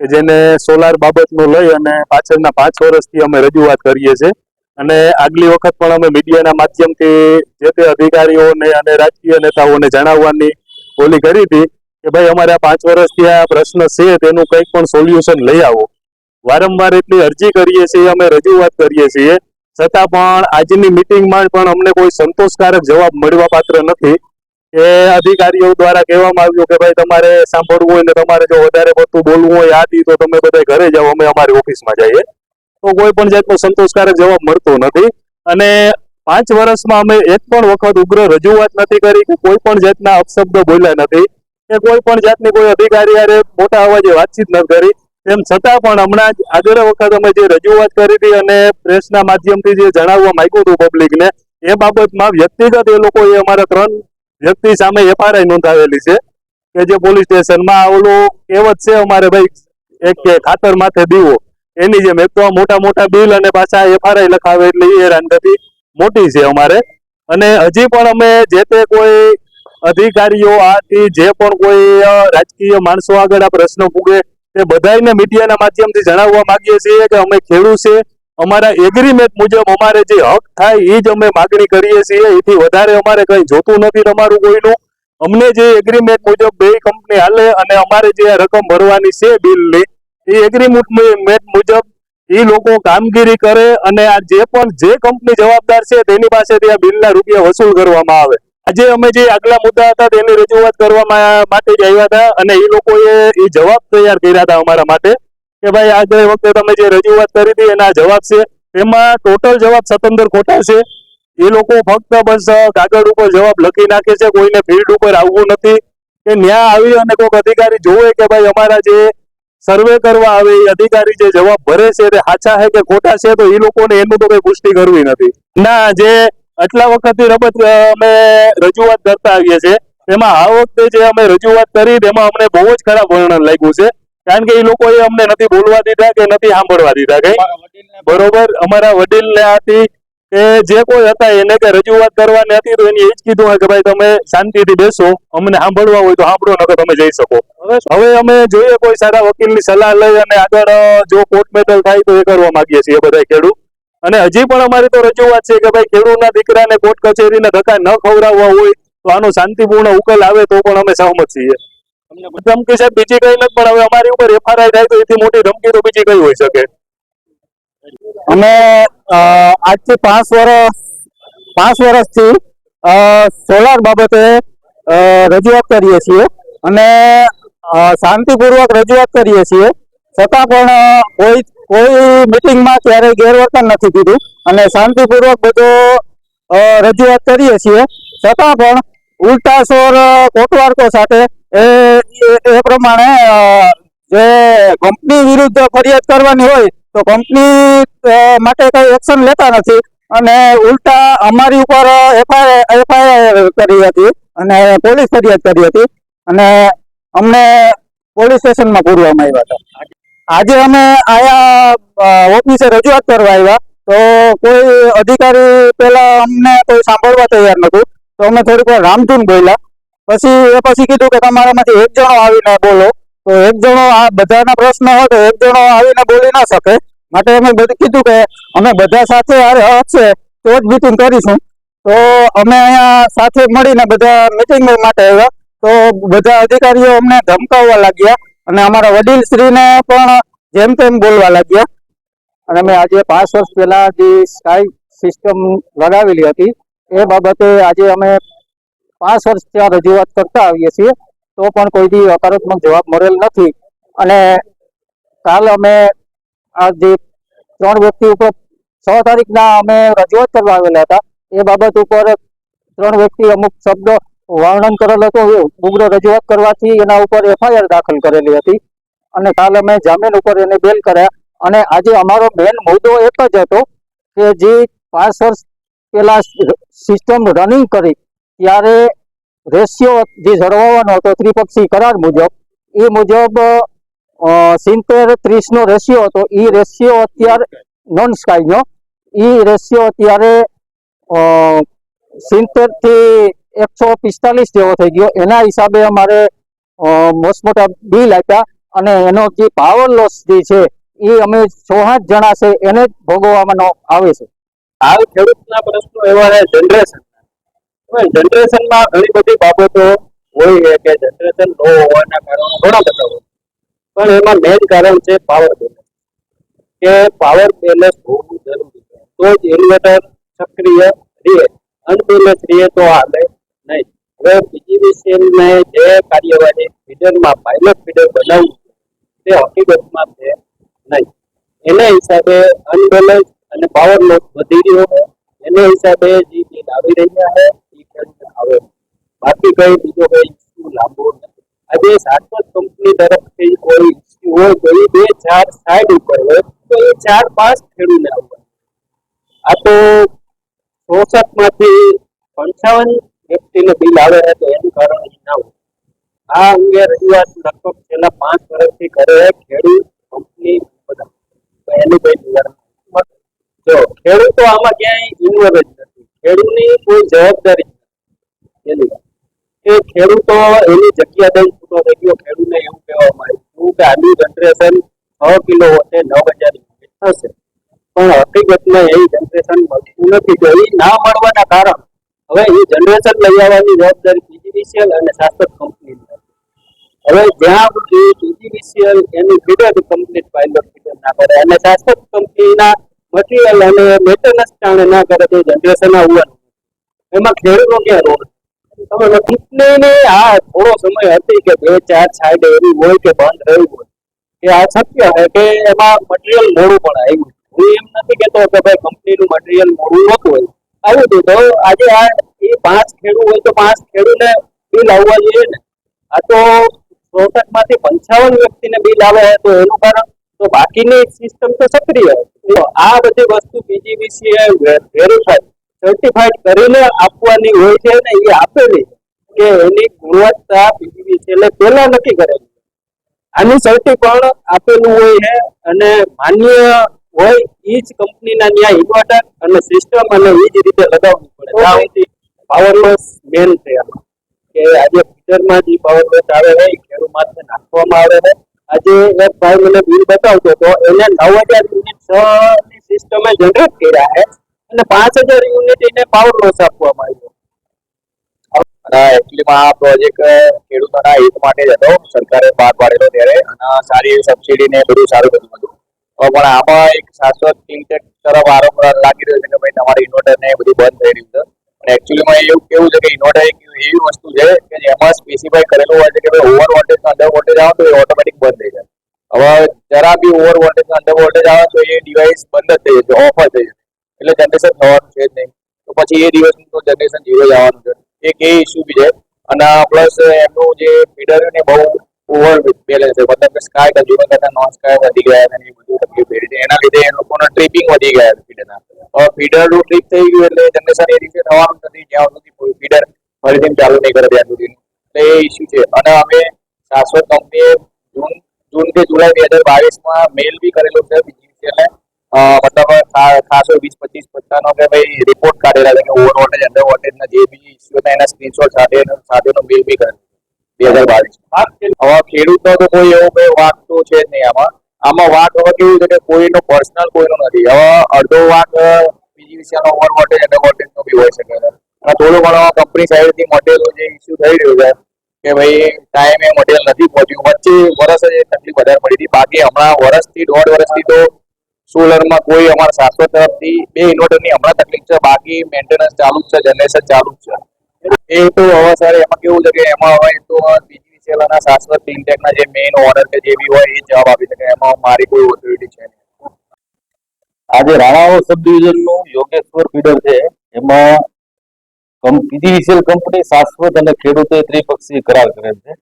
કે જેને સોલાર બાબતનું લઈ અને પાછળના પાંચ વર્ષથી અમે રજૂઆત કરીએ છીએ. અને આગલી વખત પણ અમે મીડિયાના માધ્યમથી જે તે અધિકારીઓને અને રાજકીય નેતાઓને જણાવવાની બોલી કરી હતી કે ભાઈ, અમારે આ પાંચ વર્ષથી આ પ્રશ્ન છે, તેનું કંઈક પણ સોલ્યુશન લઈ આવો. વારંવાર એટલી અરજી કરીએ છીએ, અમે રજૂઆત કરીએ છીએ. છતાં પણ આજની મિટિંગમાં પણ અમને કોઈ સંતોષકારક જવાબ મળવા પાત્ર નથી. કે અધિકારીઓ દ્વારા કહેવામાં આવ્યું કે ભાઈ તમારે સાંભળવું હોય ને તમારે જો વધારે પડતું બોલવું હોય આથી તો તમે બધા ઘરે જાઓ, અમે અમારી ઓફિસમાં જઈએ. તો કોઈ પણ જાતનો સંતોષકારક જવાબ મળતો નથી. અને પાંચ વર્ષમાં અમે એક પણ વખત ઉગ્ર રજૂઆત નથી કરી કે કોઈ પણ જાતના અપશબ્દો બોલ્યા નથી. કે કોઈ પણ જાતની કોઈ અધિકારી હારે મોટા અવાજે વાતચીત નથી કરી. તેમ છતાં પણ હમણાં જ આગળ વખત અમે જે રજૂઆત કરી હતી અને પ્રેસના માધ્યમથી જે જણાવવા માંગ્યું હતું પબ્લિકને એ બાબતમાં વ્યક્તિગત એ લોકોએ અમારા ત્રણ વ્યક્તિ સામે એફઆરઆઈ નોંધાવેલી છે કે જે પોલીસ સ્ટેશનમાં ઓલું કહેવત છે અમારે ભાઈ, એક કે ખાતર માથે દીવો. એની જેમ એક તો મોટા મોટા બિલ અને પાછા એફઆરઆઈ લખાવે એટલે એ હેરાનગતિ મોટી છે અમારે. અને હજી પણ અમે જે તે કોઈ અધિકારીઓ આથી જે પણ કોઈ રાજકીય માણસો આગળ આ પ્રશ્ન પૂગે તે બધાયને મીડિયાના માધ્યમથી જણાવવા માંગીએ છીએ કે અમે ખેડૂત છે અમારા એગ્રીમેન્ટ મુજબ અમારે જે હક થાય એ જ અમે માગણી કરીએ છીએ. એથી વધારે અમારે કંઈ જોતું નથી તમારું કોઈનું. અમને જે એગ્રીમેન્ટ મુજબ બે કંપની હાલે અને અમારે જે રકમ ભરવાની છે બિલની એ એગ્રીમેન્ટ મુજબ એ લોકો કામગીરી કરે અને આ જે પણ જે કંપની જવાબદાર છે તેની પાસેથી આ બિલના રૂપિયા વસૂલ કરવામાં આવે. આજે અમે જે આગલા મુદ્દા હતા તેની રજૂઆત કરવા માટે જ આવ્યા હતા અને એ લોકોએ એ જવાબ તૈયાર કર્યા હતા અમારા માટે. કે ભાઈ આગળ વખતે તમે જે રજૂઆત કરી હતી એના જવાબ છે. એમાં ટોટલ જવાબ સતંદર ખોટા છે. એ લોકો ફક્ત બસ કાગળ ઉપર જવાબ લખી નાખે છે. કોઈને ફિલ્ડ ઉપર આવવું નથી. કે ન્યા આવી અને કોઈક અધિકારી જોવે કે ભાઈ અમારા જે સર્વે કરવા આવે, એ અધિકારી જે જવાબ ભરે છે તે સાચા છે કે ખોટા છે, તો એ લોકોને એનું તો કઈ પુષ્ટિ કરવી નથી. ના, જે આટલા વખતથી રમત અમે રજૂઆત કરતા આવીએ છીએ, એમાં આ વખતે જે અમે રજૂઆત કરી, તેમાં અમને બહુ જ ખરાબ વર્ણન લાગ્યું છે. કારણ કે એ લોકોએ અમને નથી બોલવા દીધા કે નથી સાંભળવા દીધા કઈ બરોબર? અમારા વડીલ ને હતી કે જે કોઈ હતા એને કે રજૂઆત કરવાની હતી તો એને એ જ કીધું હોય કે ભાઈ તમે શાંતિથી બેસો અમને સાંભળવા હોય તો સાંભળો નકર તમે જઈ શકો. હવે અમે જોઈએ કોઈ સારા વકીલની સલાહ લઈ અને આગળ જો કોર્ટ મેટલ થાય તો એ કરવા માંગીએ છીએ બધા ખેડૂત. અને હજી પણ અમારી તો રજૂઆત છે કે ભાઈ ખેડૂતના દીકરાને કોર્ટ કચેરીને ધક્કા ન ખવડાવવા હોય તો આનો શાંતિપૂર્ણ ઉકેલ આવે તો પણ અમે સહમત છીએ. ધમકી સાહેબ બીજી કઈ નથી પણ હવે અમારી ઉપર એફઆરઆઈ થાય તો એથી મોટી ધમકી તો બીજી કઈ હોઈ શકે? અમે આજથી પાંચ વર્ષ પાંચ વર્ષથી સોલાર બાબતે રજૂઆત કરીએ છીએ અને શાંતિપૂર્વક રજૂઆત કરીએ છીએ. છતાં પણ કોઈ કોઈ મિટિંગમાં ક્યારેય ગેરવર્તન નથી કીધું અને શાંતિપૂર્વક બધો રજૂઆત કરીએ છીએ. છતાં પણ ઉલટા સોર અ, કોટવાર્કો સાથે એ, એ- પ્રમાણે જે કંપની વિરુદ્ધ ફરિયાદ કરવાની હોય, તો કંપની માટે કઈ એક્શન લેતા નથી. અને ઉલટા અમારી ઉપર એફઆઈઆર એફઆઈઆર કરી હતી. અને પોલીસ ફરિયાદ કરી હતી. અને અમને પોલીસ સ્ટેશનમાં પૂરવામાં આવ્યા હતા. આજે અમે આયા ઓફિસે રજૂઆત કરવા આવ્યા. તો કોઈ અધિકારી પેલા અમને કોઈ સાંભળવા તૈયાર નતું તો અમે થોડીક વાર રામધૂન બોલ્યા. પછી એ પછી કીધું કે તમારામાંથી એક જણો આવીને બોલો. તો એક જણો આ બધાના પ્રશ્ન હોય તો એક જણો આવીને બોલી ના શકે. માટે અમે બધું, કીધું કે અમે બધા સાથે આ હશે તો જ મિટિંગ કરીશું. તો અમે અહીંયા સાથે મળીને બધા મિટિંગ માટે આવ્યા. તો બધા અધિકારીઓ અમને ધમકાવવા લાગ્યા. અને અમારા વડીલ શ્રીને પણ જેમ તેમ બોલવા લાગ્યા. અને અમે આજે પાંચ વર્ષ પહેલા જે સ્કાય સિસ્ટમ લગાવેલી હતી, એ બાબતે આજે અમે પાંચ વર્ષ ત્યાં રજૂઆત કરતા આવીએ છીએ, તો પણ કોઈ બી હકારાત્મક જવાબ મળેલ નથી. અને કાલ અમે આ જે ત્રણ વ્યક્તિ ઉપર છ તારીખના અમે રજૂઆત કરવા આવેલા હતા, એ બાબત ઉપર ત્રણ વ્યક્તિ અમુક શબ્દ વર્ણન કરેલ હતો ઉગ્ર રજૂઆત કરવાથી એના ઉપર એફઆઈઆર દાખલ કરેલી હતી. અને કાલ અમે જામીન ઉપર એને બેલ કર્યા. અને આજે અમારો મેન મુદ્દો એક જ હતો કે જે પાંચ વર્ષ પહેલા સિસ્ટમ રનિંગ કરી ત્યારે રેશિયો જે જળવાવાનો હતો, ત્રિપક્ષી કરાર મુજબ, એ મુજબ સિત્તેર ત્રીસનો રેશિયો હતો. એ રેશિયો અત્યારે નોન સ્કાયનો એ રેશિયો અત્યારે સિત્તેરથી એકસો પિસ્તાલીસ જેવો થઈ ગયો. એના હિસાબે અમારે મોસ્ટ મોટા બિલ આપ્યા અને એનો જે પાવર લોસ જે છે, એ અમે છ જણા છે એને જ ભોગવવાનો આવે છે. હાલ ખેડૂતના પ્રશ્નો એવા છે, જનરેશન જનરેશનમાં ઘણી બધી બાબતો હોય છે કે જનરેશન નો હોવાના કારણો ઘણા બધા હોય પણ એમાં મેઇન કારણ છે પાવર બેલેન્સ કે પાવર બેલેન્સ હોવું જરૂરી છે. તો જ ઇન્વર્ટર સક્રિય રહે અનબેલેન્સ રહે તો હાલે નહીં. હવે પીજીવીસીએલ ને જે કાર્યવાહી ફીડરમાં પાયલોટ ફીડર બનાવવું તે હકીકતમાં છે નહીં. એના હિસાબે અનબેલેન્સ અને પાવર લોસ વધી રહ્યો છે. એના હિસાબે જે બિલ આવી રહ્યા છે આવે બાકી કઈ બીજો કઈ ઇસ્યુ લાંબો નથી. આજે શાશ્વત કંપની તરફથી કોઈ ઇસ્યુ હોય તો એ બે ચાર સાઈડ ઉપર હોય. તો એ ચાર પાંચ ખેડૂને આવવા આ તો ચોસઠમાંથી પંચાવન વ્યક્તિને બિલ આવે તો એનું કારણ ના હોય. આ અંગે રજૂઆત લગભગ છેલ્લા પાંચ વર્ષથી કરે ખેડૂત, કંપની બધા. એનું કઈ નિવારણ જો ખેડૂતો આમાં ક્યાંય ઇન્વોલ્વ જ નથી. ખેડૂતની કોઈ જવાબદારી વાત. કે ખેડૂતો એની જગ્યા દઈ છૂટો થઈ ગયો ખેડૂતને એવું કહેવામાં આવ્યું કે આની જનરેશન છ કિલો વચ્ચે નવ હજાર થશે. પણ હકીકતમાં એ જનરેશન મળતું નથી. તો એ ના મળવાના કારણ હવે એ જનરેશન લઈ આવવાની જવાબદારી પીજીવીસીએલ અને શાસક કંપની હવે જ્યાં સુધી પીજીવીસીએલ એની ફીડર કમ્પ્લીટ પાયલોટ ફીડર ના કરે અને શાસક કંપનીના મટીરિયલ અને મેન્ટેનન્સ કારણે ના કરે તો જનરેશન આવવાનું એમાં ખેડૂતો ક્યાં રોડ કંપનીને આ થોડો સમય હતી કે બે, ચાર સાઈડ એવી હોય કે બંધ રહ્યું હોય. કે આ શક્ય છે કે એમાં મટીરિયલ મોડું પણ આવ્યું હું એમ નથી કેતો કે ભાઈ કંપનીનું મટીરિયલ મોડું નહોતું હોય. આવ્યું હતું તો આજે આ એ પાંચ ખેડૂ હોય તો પાંચ ખેડૂને બિલ આવવા જોઈએ ને. આ તો ચોસઠમાંથી પંચાવન વ્યક્તિને બિલ આવે તો એનું કારણ તો બાકીની સિસ્ટમ તો સક્રિય. આ બધી વસ્તુ બીજીબીસીએ વેરીફાઈ સર્ટિફાઈડ કરીને આપવાની હોય છે અને એ આપેલી કે એની ગુણવત્તા પીજીવીસીએલે પહેલા નક્કી કરેલી. આનું સૌથી પણ આપેલું હોય છે અને માન્ય હોય ઈ જ કંપનીના ત્યાં ઇન્વર્ટર અને સિસ્ટમ અને એ જ રીતે લગાવવું પડે. પાવર લોસ મેન છે આમાં. કે આજે ફીટરમાં જે પાવર લોસ આવે છે એ ખેડૂત નાખવામાં આવે છે. આજે એક ભાઈ મને બિલ બતાવતો તો એને નવ હજાર યુનિટ સિસ્ટમે જનરેટ કર્યા છે. અને પાંચ હજાર યુનિટ એને પાવર લોસ આપવામાં આવ્યો. અને એકચ્યુઅલીમાં આ પ્રોજેક્ટ ખેડૂતોના હિત માટે જ હતો. સરકારે બહાર પાડેલો ત્યારે. અને સારી એવી સબસિડી ને બધું સારું બધું હતું. પણ આમાં એક શાશ્વત ચિંતક તરફ વારંવાર લાગી રહ્યો છે કે ભાઈ તમારે ઇન્વર્ટર ને બધું બંધ થઈ રહ્યું છે. અને એકચુઅલીમાં એવું કેવું છે કે ઇન્વર્ટર એક એવી વસ્તુ છે કે જેમાં સ્પેસિફાઈ કરેલું હોય છે કે ભાઈ ઓવર વોલ્ટેજ અંડર વોલ્ટેજ આવે તો એ ઓટોમેટિક બંધ થઈ જાય. હવે જરા બી ઓવર વોલ્ટેજ અંડર વોલ્ટેજ આવે તો એ ડિવાઇસ બંધ જ થઈ જશે ઓફ જ થઈ જશે એટલે જનરેશન થવાનું છે જ નહીં. તો પછી એ દિવસનું જનરેશન ઝીરો જવાનું છે. એક એ ઇસ્યુ બી છે. અને પ્લસ એમનું જે ફીડર ને બહુ ઓવર બેલેન્સ છે. મતલબ કે સ્કાય કરતા કરતા નોન સ્કાય વધી ગયા અને એ બધું તકલીફ પડી છે. એના લીધે એ લોકોના ટ્રીપિંગ વધી ગયા ફીડરના હવે ફીડરનું ટ્રીપ થઈ ગયું એટલે જનરેશન એ રીતે થવાનું નથી. જ્યાં સુધી ફીડર ફરીથી ચાલુ નહીં કરે ત્યાં સુધી. એટલે એ ઇસ્યુ છે. અને અમે શાશ્વત કંપનીએ જૂન જૂન કે જુલાઈ બે હજાર બાવીસમાં મેલ બી કરેલો છે બીજી એટલે મતલબ ખાસો વીસ, પચીસ પત્તાનો કે ભાઈ રિપોર્ટ કાઢેલા છે. કે ઓવર વોલ્ટેજ અંડર વોલ્ટેજના જે બી ઇસ્યુ હતા, એના સ્ક્રીનશોટ સાથે સાથેનો બિલ બી કરે બે હજાર બાવીસ. હવે ખેડૂતો તો કોઈ એવો કોઈ વાંક તો છે જ નહીં આમાં. આમાં વાંક હવે કેવું છે કે કોઈનો પર્સનલ કોઈનો નથી. હવે અડધો વાંક વિષયનો ઓવર વોલ્ટેજ અંડર વોલ્ટેજનો બી હોઈ શકે છે. અને થોડું ઘણો કંપની સાઈડથી મટીરિયલ જે ઇસ્યુ થઈ રહ્યું છે કે ભાઈ ટાઈમે મટીરિયલ નથી પહોંચ્યું. વચ્ચે વર્ષ જ તકલીફ વધારે પડી હતી. બાકી હમણાં વર્ષથી દોઢ વર્ષથી તો સોલરમાં કોઈ અમારા શાશ્વત તરફથી બે ઇન્વર્ટરની હમણાં તકલીફ છે, બાકી મેન્ટેનન્સ ચાલુ છે જનરેશન ચાલુ છે. એ તો હવે સર એમાં કેવું છે કે એમાં હવે તો બીજી સેલાના શાશ્વત ફિનટેકના જે મેઇન ઓનર કે જે બી હોય એ જવાબ આપી શકે, એમાં મારી કોઈ ઓથોરિટી છે આજે રાણાઓ સબ યોગેશ્વર ફીડર છે, એમાં પીજીવીસીએલ કંપની શાશ્વત અને ખેડૂતે ત્રિપક્ષીય કરાર કરેલ છે.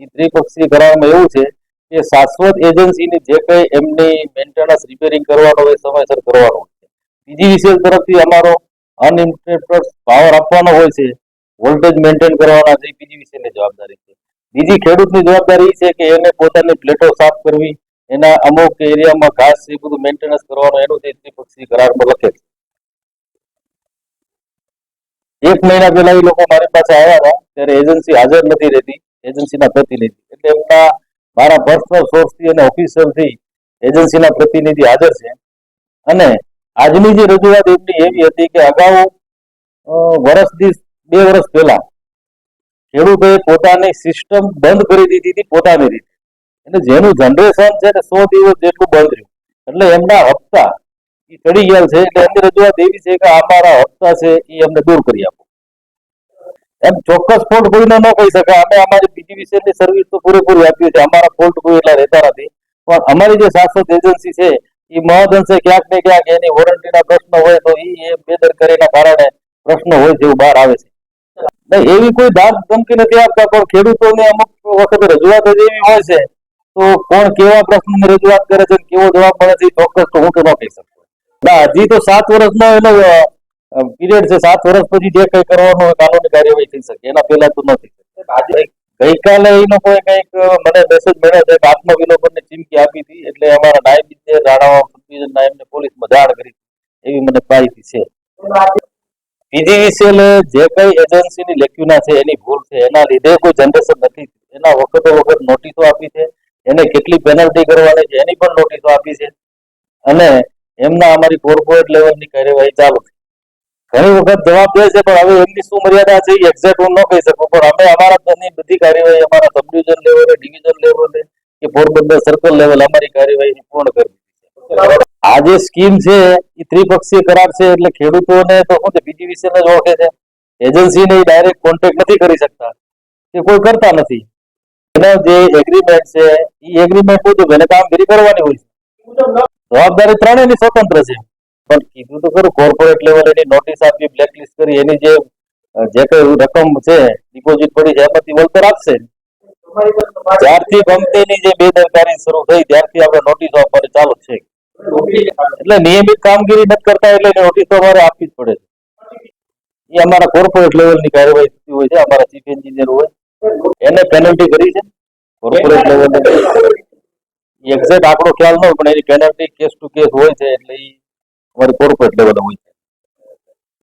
એ ત્રિપક્ષીય કરારમાં એવું છે કે શાશ્વત એજન્સીની જે કઈ એમની મેન્ટેનન્સ રિપેરિંગ કરવાનો હોય સમયસર કરવાનો હોય છે. પીજીવીસીએલ તરફથી અમારો અનલિમિટેડ પાવર આપવાનો હોય છે વોલ્ટેજ મેન્ટેન કરવાના છે બીજી વિશેની જવાબદારી છે. બીજી ખેડૂતની જવાબદારી છે કે એને પોતાની પ્લેટો સાફ કરવી, એના અમુક એરિયામાં ઘાસ એ બધું મેન્ટેનન્સ કરવાનું, એનું તે ત્રિપક્ષી કરારમાં લખે છે. એક મહિના પહેલા એ લોકો મારી પાસે આવ્યા હતા, ત્યારે એજન્સી હાજર નથી રહેતી એજન્સીના પ્રતિનિધિ. એટલે એમના મારા પર્સનલ સોર્સથી અને ઓફિસરથી એજન્સીના પ્રતિનિધિ હાજર છે. અને આજની જે રજૂઆત એમની એવી હતી કે અગાઉ વર્ષ દીઠ બે વર્ષ પહેલા ખેડૂતોએ પોતાની સિસ્ટમ બંધ કરી દીધી હતી પોતાની રીતે. એટલે જેનું જનરેશન છે ને સો દિવસ જેટલું બંધ રહ્યું. એટલે એમના હપ્તા એ ચડી ગયા છે. એટલે એમની રજૂઆત એવી છે કે અમારા હપ્તા છે એ અમને દૂર કરી આપો. એમ ચોક્કસ ફોલ્ટ કોઈને ન કહી શકાય. અમે અમારી બીજી ની સર્વિસ તો પૂરેપૂરી આપીએ છીએ. અમારા ફોલ્ટ કોઈ એટલા રહેતા નથી. પણ અમારી જે શાશ્વત એજન્સી છે એ મહદઅંશે ક્યાંક ને ક્યાંક એની વોરંટીના પ્રશ્ન હોય તો એ બેદરકારીના કારણે પ્રશ્ન હોય જેવું બહાર આવે છે. એવી કોઈ દાદ ધમકી નથી આપતા, પણ ખેડૂતોને અમુક વખત રજૂઆત જ એવી હોય છે, તો કોણ કેવા પ્રશ્નની રજૂઆત કરે છે કેવો જવાબ મળે છે ચોક્કસ તો હું તો ન કહી શકું હજી તો સાત વર્ષનો એનો પીરિયડ છે સાત વર્ષ પછી જે કઈ કરવાનું હોય કાનૂની કાર્યવાહી થઈ શકે. એના પહેલા તો નથી. ગઈકાલે એ લોકોએ કંઈક મને મેસેજ મળ્યો છે કે આત્મવિલોપનની ચીમકી આપી હતી. એટલે અમારા નાયબ ઇજનેર રાણા સબ નાયબને પોલીસમાં જાણ કરી એવી મને માહિતી છે. પીજીવીસીએલ જે કઈ એજન્સીની લેક્યુના છે એની ભૂલ છે એના લીધે કોઈ જનરેશન નથી. એના વખતો વખત નોટિસો આપી છે. એને કેટલી પેનલ્ટી કરવાની છે એની પણ નોટિસો આપી છે. અને એમના અમારી કોર્પોરેટ લેવલની કાર્યવાહી ચાલુ છે. ઘણી વખત જવાબ દે છે, પણ હવે એમની શું મર્યાદા છે, એ એક્ઝેક્ટ હું ન કહી શકું. પણ અમે અમારા ઘરની બધી કાર્યવાહી, અમારા સબ ડિવિઝન લેવલે ડિવિઝન લેવલે કે પોરબંદર સર્કલ લેવલ અમારી કાર્યવાહી પૂર્ણ કરી આ જે સ્કીમ છે, એ ત્રિપક્ષીય કરાર છે, એટલે ખેડૂતોને તો શું છે પીજીવીસીએલ જ ઓળખે છે. એજન્સીને ડાયરેક્ટ કોન્ટેક્ટ નથી કરી શકતા. કે કોઈ કરતા નથી. એના જે એગ્રીમેન્ટ છે, એ એગ્રીમેન્ટ મુજબ એને કામગીરી કરવાની હોય છે. જવાબદારી ત્રણેયની સ્વતંત્ર છે. પણ કીધું તો ખરું કોર્પોરેટ લેવલ એની નોટિસ આપી બ્લેકલિસ્ટ કરી, એની જે જે કઈ રકમ છે ડિપોઝિટ પડી છે, એમાંથી વળતર આપશે. જ્યારથી કંપનીની જે બેદરકારી શરૂ થઈ, ત્યારથી આપણે નોટિસ આપવાની ચાલુ છે. એટલે નિયમિત કામગીરી નથી કરતા, એટલે નોટિસો અમારે આપવી જ પડે છે. એ અમારા કોર્પોરેટ લેવલની કાર્યવાહી થતી હોય છે, અમારા ચીફ એન્જિનિયર હોય. એને પેનલ્ટી કરી છે કોર્પોરેટ લેવલે એક્ઝેક્ટ આંકડો ખ્યાલ ન હોય, પણ એની પેનલ્ટી કેસ ટુ કેસ હોય છે, એટલે એ અમારી કોર્પોરેટ લેવલે હોય છે